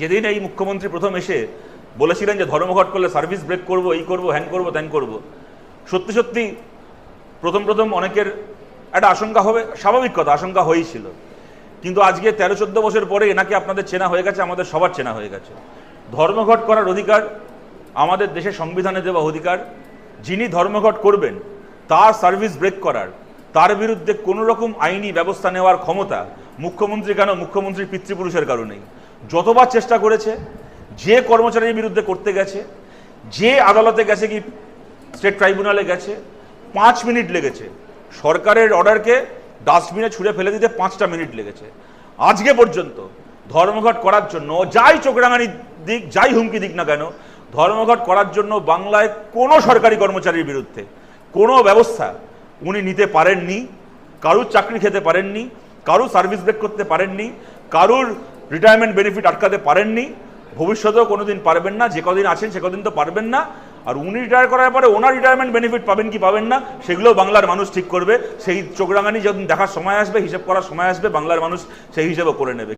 যেদিন এই মুখ্যমন্ত্রী প্রথম এসে বলেছিলেন যে ধর্মঘট করলে সার্ভিস ব্রেক করব, এই করব, হ্যান করব, ত্যান করব, সত্যি সত্যি প্রথম প্রথম অনেকের একটা আশঙ্কা হবে, স্বাভাবিক কথা, আশঙ্কা হয়েছিল কিন্তু আজকে তেরো চোদ্দ বছর পরে এনাকে আপনাদের চেনা হয়ে গেছে, আমাদের সবার চেনা হয়ে গেছে। ধর্মঘট করার অধিকার আমাদের দেশের সংবিধানে দেওয়া অধিকার, যিনি ধর্মঘট করবেন, তার সার্ভিস ব্রেক করার, তার বিরুদ্ধে কোনো রকম আইনি ব্যবস্থা নেওয়ার ক্ষমতা মুখ্যমন্ত্রী কেন? মুখ্যমন্ত্রীর পিতৃপুরুষের কারণেই। যতবার চেষ্টা করেছে, যে কর্মচারীর বিরুদ্ধে করতে গেছে, যে আদালতে গেছে কি, স্টেট ট্রাইব্যুনালে গেছে, পাঁচ মিনিট লেগেছে। সরকারের অর্ডারকে ডাস্টবিনে ছুঁড়ে ফেলে দিতে পাঁচটা মিনিট লেগেছে। আজকে পর্যন্ত ধর্মঘট করার জন্য, যাই চোখরাঙানি দিক, যাই হুমকি দিক না কেন, ধর্মঘট করার জন্য বাংলায় কোনো সরকারি কর্মচারীর বিরুদ্ধে কোনো ব্যবস্থা উনি নিতে পারেননি, কারুর চাকরি খেতে পারেননি, কারুর সার্ভিস ব্রেক করতে পারেননি, কারুর রিটায়ারমেন্ট বেনিফিট আটকাতে পারেননি, ভবিষ্যতেও কোনো দিন পারবেন না, যে কদিন আছেন সে কদিন তো পারবেন না। আর উনি রিটায়ার করার পরে ওনার রিটায়ারমেন্ট বেনিফিট পাবেন কি পাবেন না সেগুলো বাংলার মানুষ ঠিক করবে। সেই চোখরাঙানি যখন দেখার সময় আসবে, হিসেব করার সময় আসবে, বাংলার মানুষ সেই হিসেবে করে নেবে।